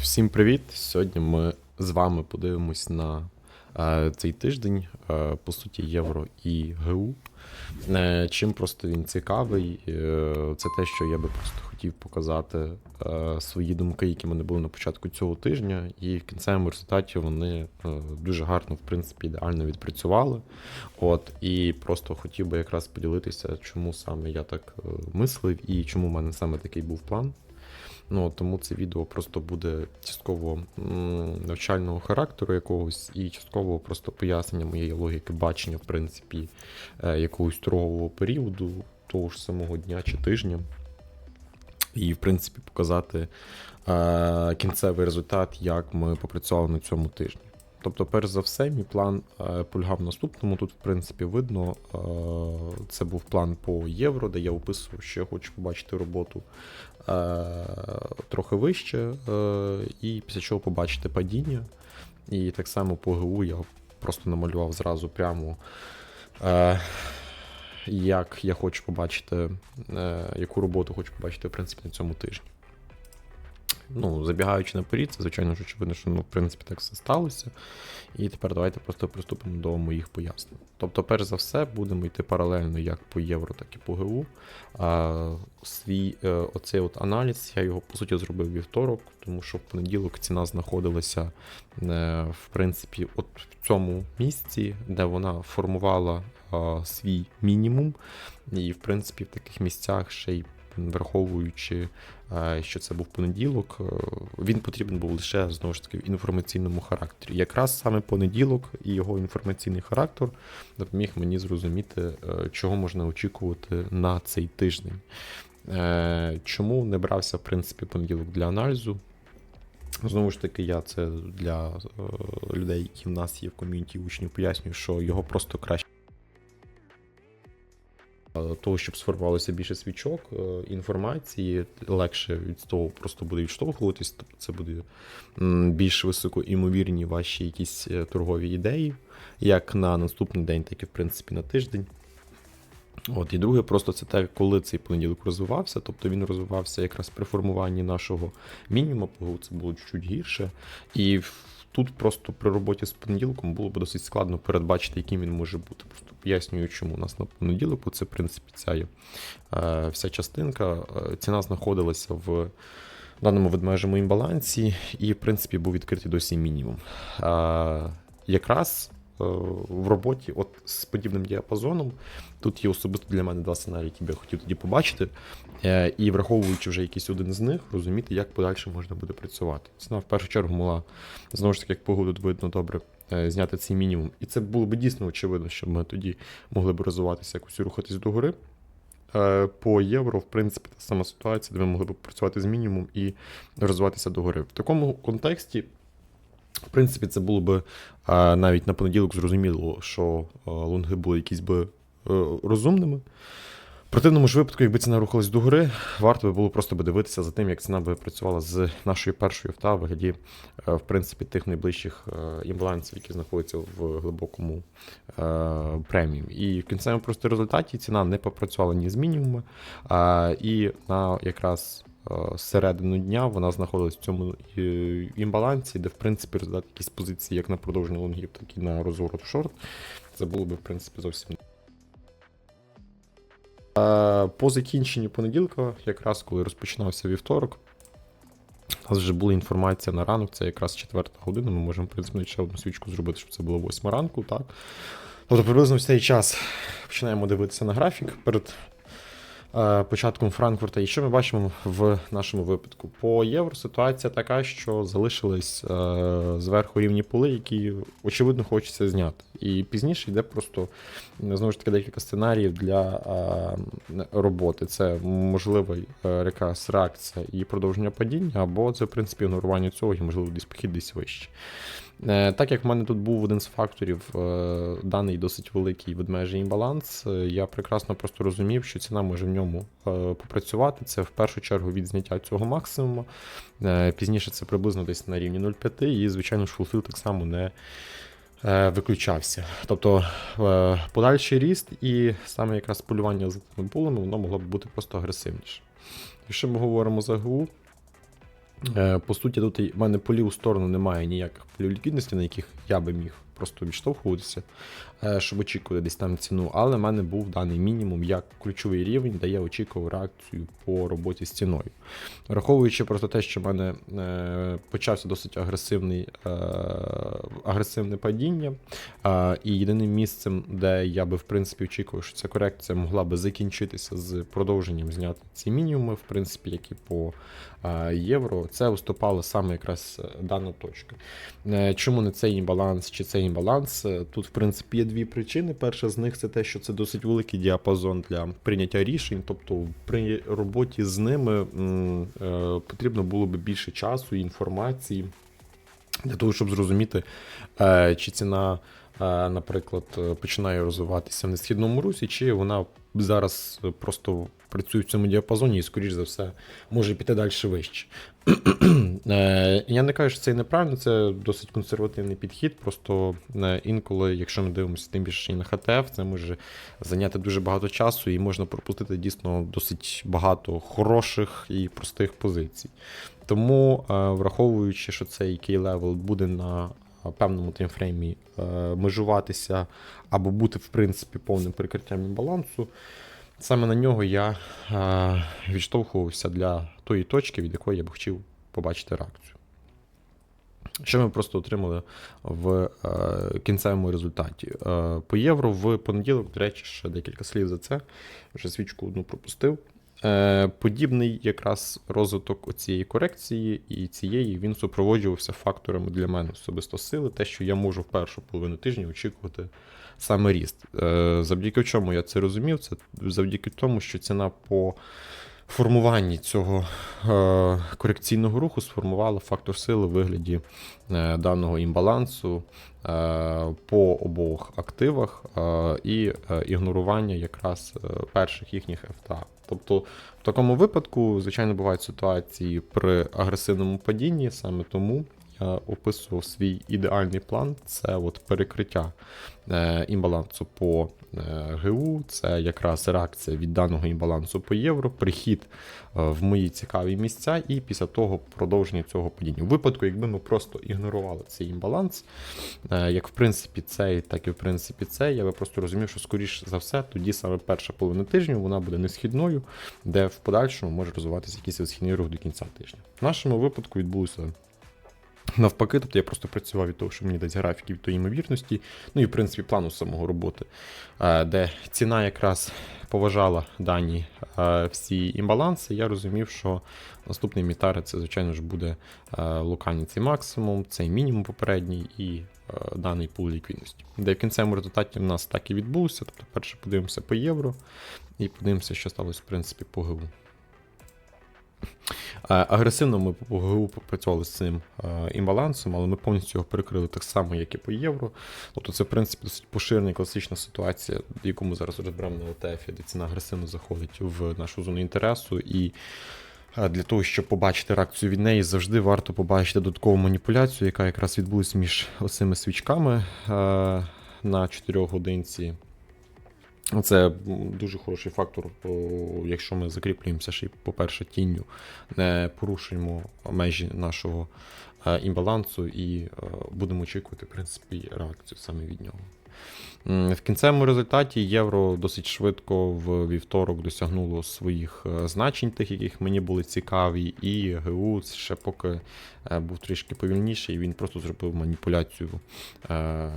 Всім привіт! Сьогодні ми з вами подивимось на е, цей тиждень, е, по суті, Євро і ГУ. Е, Чим просто він цікавий, це те, що я би просто хотів показати свої думки, які мене були на початку цього тижня, і в кінцевому результаті вони дуже гарно, в принципі, ідеально відпрацювали. От, і просто хотів би якраз поділитися, чому саме я так мислив і чому в мене саме такий був план. Ну, тому це відео просто буде частково навчального характеру якогось, і частково просто пояснення моєї логіки бачення, в принципі, е, якогось торгового періоду, того ж самого дня чи тижня. І, в принципі, показати е, кінцевий результат, як ми попрацювали на цьому тижні. Тобто, перш за все, мій план е, полягав наступному. Тут, в принципі, видно, е, це був план по євро, де я описував, що я хочу побачити роботу трохи вище, е, і після чого побачити падіння. І так само по ГУ я просто намалював зразу прямо, е, як я хочу побачити, е, яку роботу хочу побачити, в принципі, на цьому тижні. Ну, забігаючи наперед, це, звичайно ж, очевидно, що ну, в принципі так все сталося. І тепер давайте просто приступимо до моїх пояснень. Тобто, перш за все, будемо йти паралельно як по євро, так і по ГУ. А, свій е, оцей от аналіз, я його по суті зробив вівторок, тому що в понеділок ціна знаходилася е, в принципі от в цьому місці, де вона формувала свій мінімум. І в принципі в таких місцях ще й враховуючи, е, що це був понеділок, е, він потрібен був лише знову ж таки в інформаційному характері. Якраз саме понеділок і його інформаційний характер допоміг мені зрозуміти, е, чого можна очікувати на цей тиждень. Чому не брався, в принципі, понеділок для аналізу? Знову ж таки, я це для людей, які в нас є в ком'юніті учнів, пояснюю, що його просто краще. Е, Того, щоб сформувалося більше свічок, е, інформації, легше від того просто буде відштовхуватись, тобто це буде більш високоімовірні ваші якісь е, торгові ідеї, як на наступний день, так і в принципі на тиждень. От, і друге, просто це те, коли цей понеділок розвивався, тобто він розвивався якраз при формуванні нашого мінімуму, це було чуть гірше. І тут просто при роботі з понеділком було б досить складно передбачити, яким він може бути. Просто пояснюю, чому у нас на понеділок, це, в принципі, ця є е, вся частинка. Е, ціна знаходилася в даному ведмежому імбалансі, і, в принципі, був відкритий досі мінімум. Е, якраз в роботі от з подібним діапазоном. Тут є особисто для мене два сценарії, які би я хотів тоді побачити. Е, І враховуючи вже якийсь один з них, розуміти, як подальше можна буде працювати. Ціна в першу чергу мала, знову ж таки, як погоду видно добре, е, зняти цей мінімум. І це було б дійсно очевидно, що ми тоді могли б розвиватися, якось рухатись догори. Е, По євро, в принципі, та сама ситуація, де ми могли б працювати з мінімум і розвиватися догори. В такому контексті, в принципі, це було б е, навіть на понеділок зрозуміло, що лонги були якісь би е, розумними. В противному ж випадку, якби ціна рухалась догори, варто би було просто би дивитися за тим, як ціна би працювала з нашою першою вта в вигляді, е, в принципі, тих найближчих е, імбалансів, які знаходяться в глибокому преміум. І в кінцевому просто результаті ціна не попрацювала ні з мінімуму, а, і на якраз середину дня вона знаходилась в цьому е, імбалансі, де в принципі результат якісь позиції як на продовження лонгів, так і на розворот в шорт. Це було би в принципі зовсім. Е, По закінченню понеділка, якраз коли розпочинався вівторок, у нас вже була інформація на ранок, це якраз четверта година. Ми можемо, в принципі, ще одну свічку зробити, щоб це було восьма ранку, так? Тобто приблизно в цей час починаємо дивитися на графік перед е, початком Франкфурта. І що ми бачимо в нашому випадку? По євро ситуація така, що залишились е, зверху рівні поли, які очевидно хочеться зняти. І пізніше йде просто знову ж таки декілька сценаріїв для е, роботи. Це можливий е, якась реакція і продовження падіння, або це, в принципі, ігнорування цього і, можливо, десь похід десь вище. Е, Так як в мене тут був один з факторів, е, даний досить великий ведмежий імбаланс, е, я прекрасно просто розумів, що ціна може в ньому попрацювати. Це в першу чергу від зняття цього максимуму. Пізніше це приблизно десь на рівні 0,5, і, звичайно ж, фулфіл так само не виключався. Тобто подальший ріст і саме якраз полювання за тими булами, воно могло б бути просто агресивніше. Якщо ми говоримо за ГУ, По суті, тут в мене полів сторону немає ніяких полів ліквідності, на яких я би міг просто відштовхуватися, е, щоб очікувати десь там ціну. Але в мене був даний мінімум як ключовий рівень, де я очікував реакцію по роботі з ціною. Враховуючи просто те, що в мене е, почався досить агресивний, е, агресивне падіння, і єдиним місцем, де я би в принципі очікував, що ця корекція могла би закінчитися з продовженням зняти ці мінімуми, в принципі, як і по євро, це виступала саме якраз дана точка. Чому не цей імбаланс чи цей імбаланс? Е, Тут, в принципі, є дві причини. Перша з них це те, що це досить великий діапазон для прийняття рішень. Тобто, при роботі з ними е, потрібно було би більше часу і інформації для того, щоб зрозуміти, е, чи ціна, наприклад, починає розвиватися в несхідному русі, чи вона зараз просто працює в цьому діапазоні і, скоріш за все, може піти далі вище. Е, Я не кажу, що це неправильно, це досить консервативний підхід. Просто е, інколи, якщо ми дивимося тим більше на ХТФ, це може зайняти дуже багато часу і можна пропустити дійсно досить багато хороших і простих позицій. Тому, е, враховуючи, що цей кей-левел буде на певному таймфреймі межуватися або бути, в принципі, повним прикриттям імбалансу, саме на нього я відштовхувався для тої точки, від якої я б хотів побачити реакцію. Що ми просто отримали в е, кінцевому результаті? Е, по євро в понеділок, до речі, ще декілька слів за це. Вже свічку одну пропустив. Е, подібний якраз розвиток цієї корекції і цієї він супроводжувався факторами для мене особисто сили, те, що я можу в першу половину тижня очікувати саме ріст. Е, завдяки чому я це розумів? Це завдяки тому, що ціна по формуванні цього е, корекційного руху сформувала фактор сили в вигляді е, даного імбалансу по обох активах і ігнорування якраз перших їхніх ФТА. Тобто, в такому випадку, звичайно, бувають ситуації при агресивному падінні, саме тому описував свій ідеальний план це от перекриття е, імбалансу по е, ГУ, це якраз реакція від даного імбалансу по євро, прихід е, в мої цікаві місця, і після того продовження цього падіння. У випадку, якби ми просто ігнорували цей імбаланс, як в принципі цей, так і в принципі цей, я би просто розумів, що скоріш за все, тоді саме перша половина тижню вона буде несхідною, де в подальшому може розвиватися якийсь східний рух до кінця тижня. В нашому випадку відбулося Навпаки, тобто я просто працював від того, що мені дасть графіки від тої ймовірності, ну і в принципі плану самого роботи, е, де ціна якраз поважала дані е, всі імбаланси. Я розумів, що наступний мітар це, звичайно ж, буде е, локальний цей максимум, цей мінімум попередній і даний пул ліквідності. Де в кінцевому результаті в нас так і відбулося. Тобто, перше подивимося по євро і подивимося, що сталося в принципі по ГУ. Е, Агресивно ми по ГУ з цим е, імбалансом, але ми повністю його перекрили так само, як і по євро. Тобто це, в принципі, досить поширена класична ситуація, яку ми зараз розберемо на ОТФ, де ціна агресивно заходить в нашу зону інтересу. І е, для того, щоб побачити реакцію від неї, завжди варто побачити додаткову маніпуляцію, яка якраз відбулася між оцими свічками на 4 годинці. Це дуже хороший фактор, якщо ми закріплюємося ще й, по-перше, тінню, не порушуємо межі нашого е, імбалансу і е, будемо очікувати, в принципі, реакцію саме від нього. В кінцевому результаті євро досить швидко в вівторок досягнуло своїх е, значень, тих, яких мені були цікаві, і ГУ ще поки е, був трішки повільніший, він просто зробив маніпуляцію е,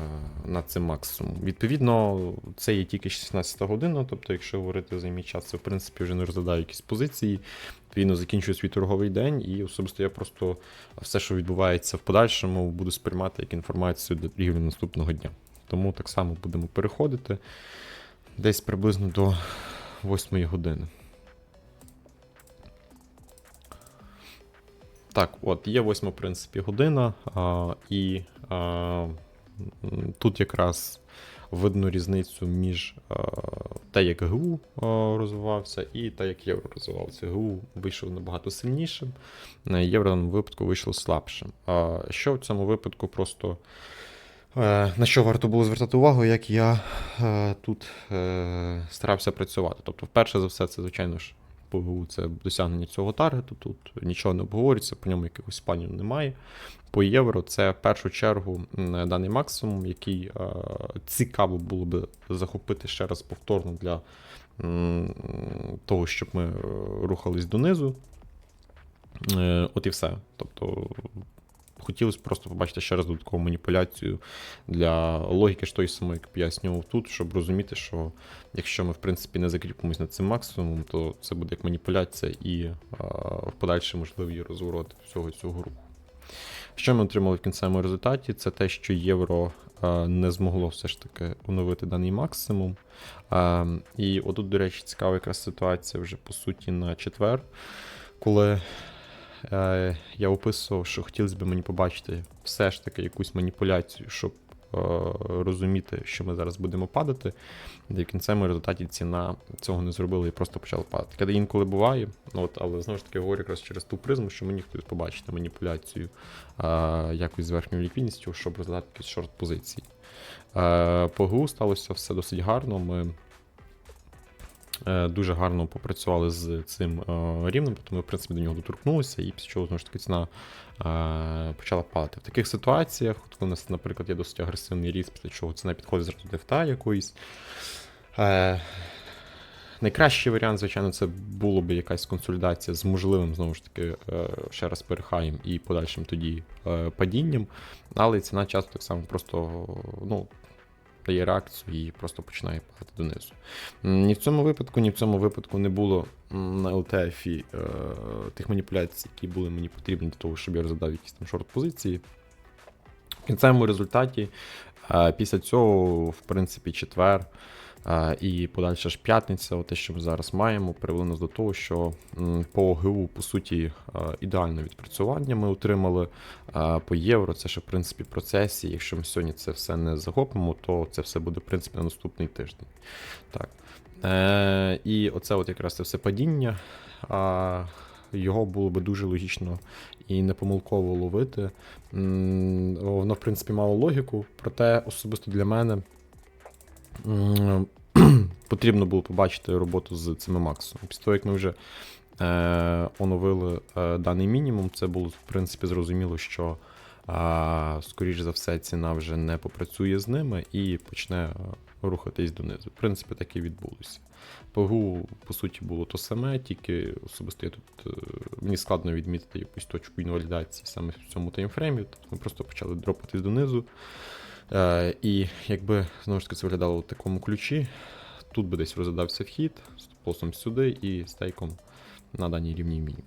над цим максимумом. Відповідно, це є тільки 16 година, тобто, якщо говорити за мій час, це в принципі вже не розглядаю якісь позиції. Відповідно, закінчую свій торговий день, і особисто я просто все, що відбувається в подальшому, буду сприймати як інформацію для торгівлі наступного дня. Тому так само будемо переходити десь приблизно до 8 години. Так, от, є 8, в принципі, година, а, і а, тут якраз видно різницю між а, те, як ГУ розвивався, і те, як євро розвивався. ГУ вийшов набагато сильнішим, євро в даному випадку вийшло слабшим. А, що в цьому випадку просто. Е, На що варто було звертати увагу, як я е, тут е, старався працювати. Тобто, перше за все, це, звичайно ж, по це досягнення цього таргету. Тут нічого не обговорюється, по ньому якихось планів немає. По євро це в першу чергу даний максимум, який цікаво було би захопити ще раз повторно для того, щоб ми рухались донизу. От і все. Тобто хотілося просто побачити ще раз додаткову маніпуляцію для логіки ж тої самої, як пояснював тут, щоб розуміти, що якщо ми в принципі не закріпимось на цим максимумом, то це буде як маніпуляція і а, в подальший можливий розворот всього цього руху. Що ми отримали в кінцевому результаті? Це те, що євро не змогло все ж таки оновити даний максимум. І отут, до речі, цікава якраз ситуація вже по суті на четвер, коли е, я описував, що хотілося б мені побачити все ж таки якусь маніпуляцію, щоб е, розуміти, що ми зараз будемо падати. І в кінцевому результаті ціна цього не зробила і просто почала падати. Таке інколи буває, ну, от, але знову ж таки говорю якраз через ту призму, що мені хотілося побачити маніпуляцію е, якось з верхньою ліквідністю, щоб розглядати якісь шорт-позиції. Е, по ГУ сталося все досить гарно. Ми дуже гарно попрацювали з цим е, рівнем, тобто ми, в принципі, до нього доторкнулися, і після чого знову ж таки ціна е, почала падати. В таких ситуаціях, коли у нас, наприклад, є досить агресивний ріст, після чого ціна підходить зразу до якоїсь. Е, Найкращий варіант, звичайно, це було б якась консолідація з можливим, знову ж таки, е, ще раз перехаєм і подальшим тоді е, падінням. Але ціна часто так само просто ну, дає реакцію і просто починає падати донизу. Ні в цьому випадку, ні в цьому випадку не було на ЛТФ е, тих маніпуляцій, які були мені потрібні для того, щоб я розглядав якісь там шорт-позиції. В кінцевому результаті, е, після цього, в принципі, четвер. І подальша ж п'ятниця, те, що ми зараз маємо, привело нас до того, що по ГУ, по суті, ідеальне відпрацювання ми отримали. По євро це ще, в принципі, процесі. Якщо ми сьогодні це все не захопимо, то це все буде, в принципі, на наступний тиждень. Так. Е, І оце от якраз це все падіння. Його було би дуже логічно і непомилково ловити. Воно, в принципі, мало логіку, проте особисто для мене потрібно було побачити роботу з цими максимумом. Після того, як ми вже е, оновили е, даний мінімум, це було, в принципі, зрозуміло, що а, скоріш за все, ціна вже не попрацює з ними і почне е, рухатись донизу. В принципі, так і відбулося. По ГУ, по суті, було то саме, тільки особисто я тут е, мені складно відмітити якусь точку інвалідації саме в цьому таймфреймі. Тобто ми просто почали дропатись донизу. Е, і якби знову ж таки це виглядало в такому ключі, тут би десь розглядався вхід з полосом сюди і стейком на даній рівні мінімум.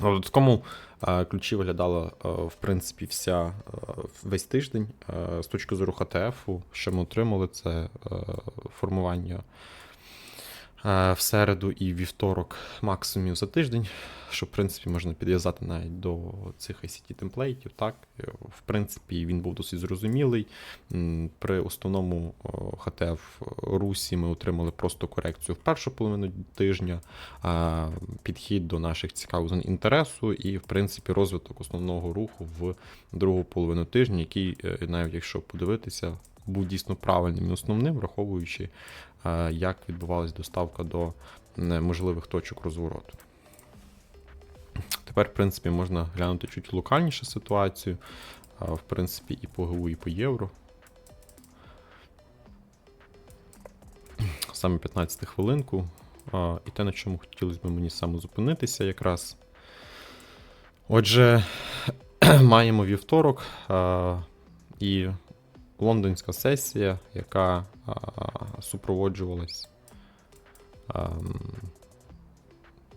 В такому е, ключі виглядала, е, в принципі, вся весь тиждень. З точки зору ХТФ, що ми отримали, це формування в середу і вівторок максимумів за тиждень, що, в принципі, можна підв'язати навіть до цих ICT темплейтів. Так, Е, в принципі, він був досить зрозумілий. При основному о, ХТФ Русі ми отримали просто корекцію в першу половину тижня, підхід до наших цікавих зон інтересу і, в принципі, розвиток основного руху в другу половину тижня, який, е, навіть якщо подивитися, був дійсно правильним і основним, враховуючи, е, як відбувалась доставка до можливих точок розвороту. Тепер, в принципі, можна глянути чуть локальніше ситуацію. В принципі, і по ГУ, і по євро. Саме 15 хвилинку. І те, на чому хотілося б мені саме зупинитися якраз. Отже, маємо вівторок і лондонська сесія, яка супроводжувалась а,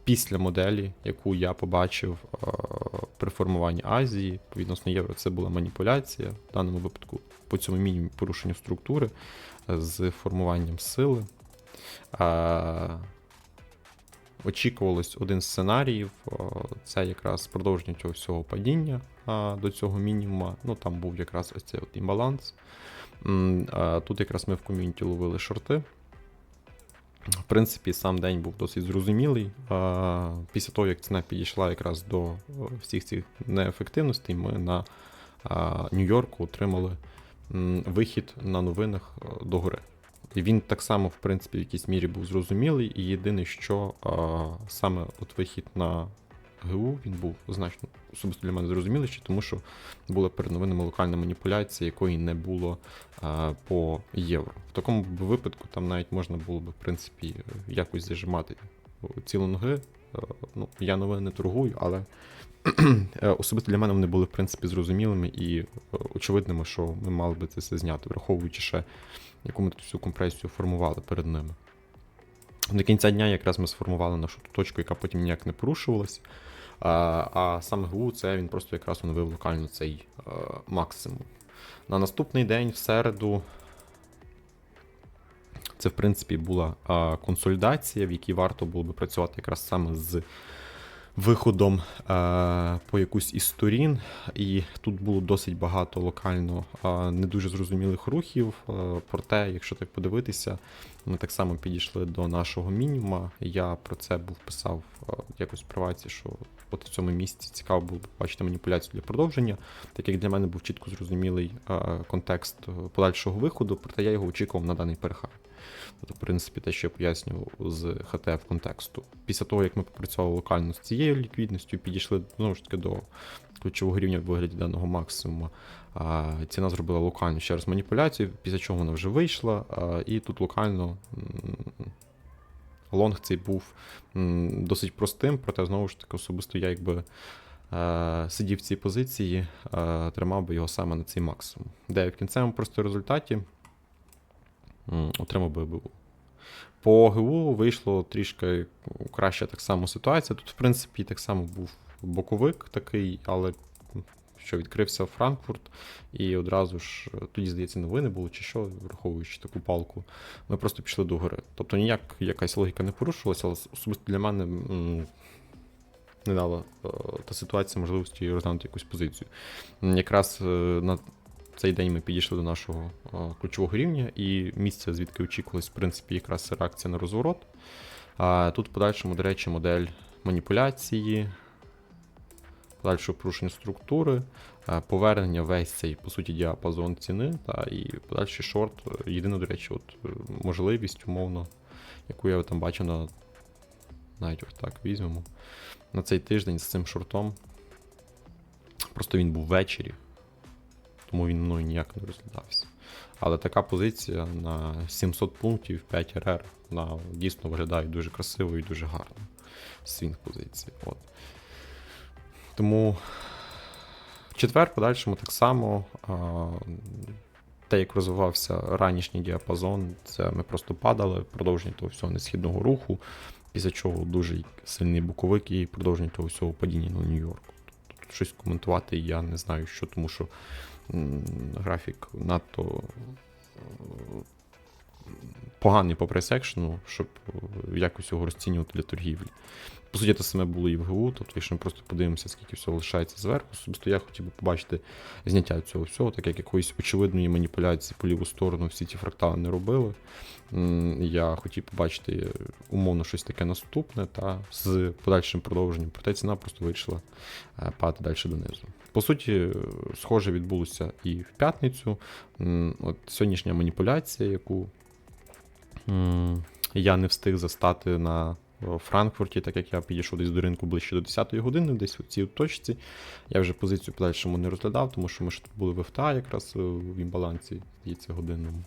після моделі, яку я побачив а, при формуванні Азії відносно євро, це була маніпуляція. В даному випадку по цьому мінімумі порушенню структури е, з формуванням сили. А, очікувалось один з сценаріїв. Це якраз продовження цього всього падіння до цього мінімума. Ну там був якраз ось цей от імбаланс. Тут якраз ми в ком'юніті ловили шорти. В принципі, сам день був досить зрозумілий. Після того, як ціна підійшла якраз до всіх цих неефективностей, ми на Нью-Йорку отримали вихід на новинах е, догори. І він так само, в принципі, в якійсь мірі був зрозумілий. І єдине, що саме от вихід на ГУ він був значно особисто для мене зрозуміліший, тому що була перед новинами локальна маніпуляція, якої не було а, по євро. В такому випадку там навіть можна було б, в принципі, якось зажимати ці лонги. Е, Ну, я новини не торгую, але е, особисто для мене вони були, в принципі, зрозумілими і е, очевидними, що ми мали би це все зняти, враховуючи ще, яку ми всю компресію формували перед ними. До кінця дня якраз ми сформували нашу точку, яка потім ніяк не порушувалась. А, сам ГУ це він просто якраз оновив локально цей е, максимум. На наступний день, в середу, це, в принципі, була консолідація, в якій варто було би працювати якраз саме з виходом а, по якусь із сторін. І тут було досить багато локально а, не дуже зрозумілих рухів. А, проте, якщо так подивитися, ми так само підійшли до нашого мінімума. Я про це був писав якось в приваті, що от в цьому місці цікаво було б бачити маніпуляцію для продовження, так як для мене був чітко зрозумілий контекст е, подальшого виходу, проте я його очікував на даний перехай. Тобто, в принципі, те, що я пояснював з HTF контексту. Після того, як ми попрацювали локально з цією ліквідністю, підійшли знову ж таки до ключового рівня в вигляді даного максимуму. Ціна зробила локально ще раз маніпуляцію, після чого вона вже вийшла, і тут локально лонг цей був досить простим, проте знову ж таки особисто я якби. е, Сидів в цій позиції, е, тримав би його саме на цей максимум. Де в кінцевому просто результаті отримав би БУ. По ГУ вийшло трішки краща так само ситуація. Тут, в принципі, так само був боковик такий, але що відкрився Франкфурт, і одразу ж е, тоді, здається, новини були, чи що, враховуючи таку палку, ми просто пішли до гори. Тобто ніяк якась логіка не порушувалася, але особисто для мене не дала е, та ситуація можливості розглянути якусь позицію. Якраз е, цей день ми підійшли до нашого е, ключового рівня, і місце, звідки очікувалось, в принципі, якраз реакція на розворот. А тут в подальшому, до речі, модель маніпуляції, подальшого порушення структури, е, повернення весь цей, по суті, діапазон ціни, та, і подальший шорт. Єдина, до речі, от е, можливість, умовно, яку я там бачу на навіть ось так візьмемо. На цей тиждень з цим шортом. Просто він був ввечері, тому він мною ніяк не розглядався. Але така позиція на 700 пунктів 5 РР, вона дійсно виглядає дуже красиво і дуже гарно. Свінг позиції. От. Тому в четвер подальшому так само. А, те, як розвивався ранішній діапазон, це ми просто падали, продовження того всього несхідного руху, після чого дуже сильний буковик і продовження того всього падіння на Нью-Йорку. Тут щось коментувати я не знаю, що, тому що графік надто поганий по прайс-екшену, щоб е, якось його розцінювати для торгівлі. По суті, те саме було і в ГУ, тобто, якщо ми просто подивимося, скільки всього лишається зверху, особисто я хотів би побачити зняття цього всього, так як якоїсь очевидної маніпуляції по ліву сторону всі ці фрактали не робили. Я хотів побачити е, умовно щось таке наступне та з подальшим продовженням, проте ціна просто вирішила е, падати далі донизу. По суті, схоже відбулося і в п'ятницю. От сьогоднішня маніпуляція, яку я не встиг застати на Франкфурті, так як я підійшов десь до ринку ближче до 10-ї години, десь у цій точці. Я вже позицію подальшому не розглядав, тому що ми ж тут були в ФТА якраз е, в імбалансі, здається, годинному.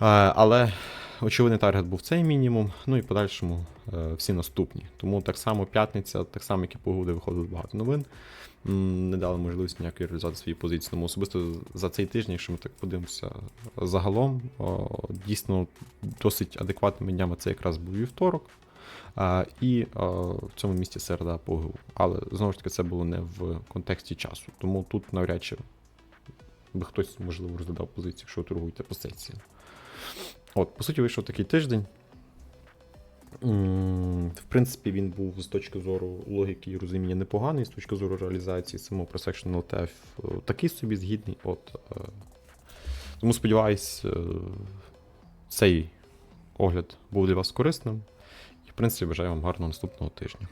Е, Але очевидний таргет був цей мінімум, ну і подальшому е, всі наступні. Тому так само п'ятниця, так само, як і погоди, виходило багато новин. Не дали можливості ніякої реалізувати свої позиції. Тому особисто за цей тиждень, якщо ми так подивимося загалом, дійсно досить адекватними днями це якраз був вівторок. А, і в цьому місці середа по Але знову ж таки це було не в контексті часу. Тому тут навряд чи би хтось, можливо, розглядав позицію, якщо ви торгуєте по сесії. От, по суті, вийшов такий тиждень. В принципі, він був з точки зору логіки і розуміння непоганий, з точки зору реалізації самого Prosection LTF е, такий собі згідний. От, е, тому сподіваюсь, е, цей огляд був для вас корисним. І, в принципі, бажаю вам гарного наступного тижня.